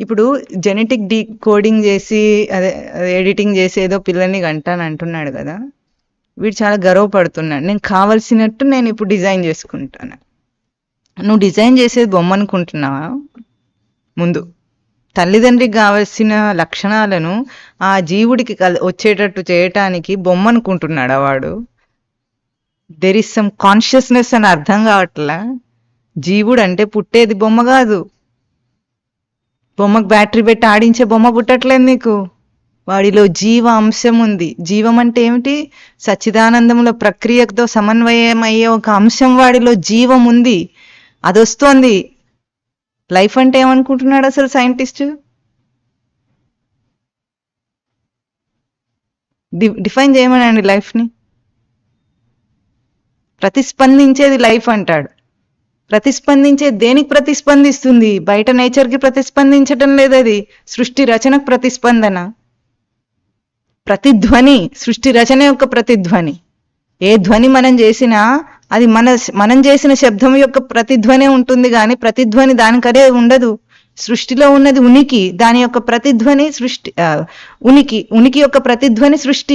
ఇప్పుడు genetic D coding చేసి అదే ఎడిటింగ్ చేసి ఏదో పిల్లల్ని కంటాను అంటున్నాడు కదా. వీడు చాలా గర్వపడుతున్నాడు. నేను కావలసినట్టు నేను ఇప్పుడు డిజైన్ చేసుకుంటాను. నువ్వు డిజైన్ చేసేది బొమ్మ అనుకుంటున్నావా? ముందు. తల్లిదండ్రికి కావలసిన లక్షణాలను ఆ జీవుడికి వచ్చేటట్టు చేయటానికి బొమ్మ అనుకుంటున్నాడు వాడు? దెర్ ఇస్ సమ్ కాన్షియస్నెస్ అని అర్థం కావట్లా? జీవుడు అంటే పుట్టేది బొమ్మ కాదు. బొమ్మకు బ్యాటరీ పెట్టి ఆడించే బొమ్మ పుట్టట్లేదు నీకు. వాడిలో జీవ అంశం ఉంది జీవం అంటే ఏమిటి? సచ్చిదానందముల ప్రక్రియతో సమన్వయం అయ్యే ఒక అంశం వాడిలో జీవం ఉంది అది వస్తోంది లైఫ్ అంటే ఏమనుకుంటున్నాడు అసలు సైంటిస్ట్? డిఫైన్ చేయమనండి లైఫ్ని. ప్రతిస్పందించేది లైఫ్ అంటాడు. ప్రతిస్పందించే దేనికి ప్రతిస్పందిస్తుంది? బయట నేచర్కి ప్రతిస్పందించటం లేదు అది సృష్టి రచనకు ప్రతిస్పందన. ప్రతిధ్వని సృష్టి రచన యొక్క ప్రతిధ్వని. ఏ ధ్వని మనం చేసినా అది మన మనం చేసిన శబ్దం యొక్క ప్రతిధ్వనే ఉంటుంది కానీ ప్రతిధ్వని దానికదే ఉండదు. సృష్టిలో ఉన్నది ఉనికి. దాని యొక్క ప్రతిధ్వని సృష్టి ఉనికి. ఉనికి యొక్క ప్రతిధ్వని సృష్టి.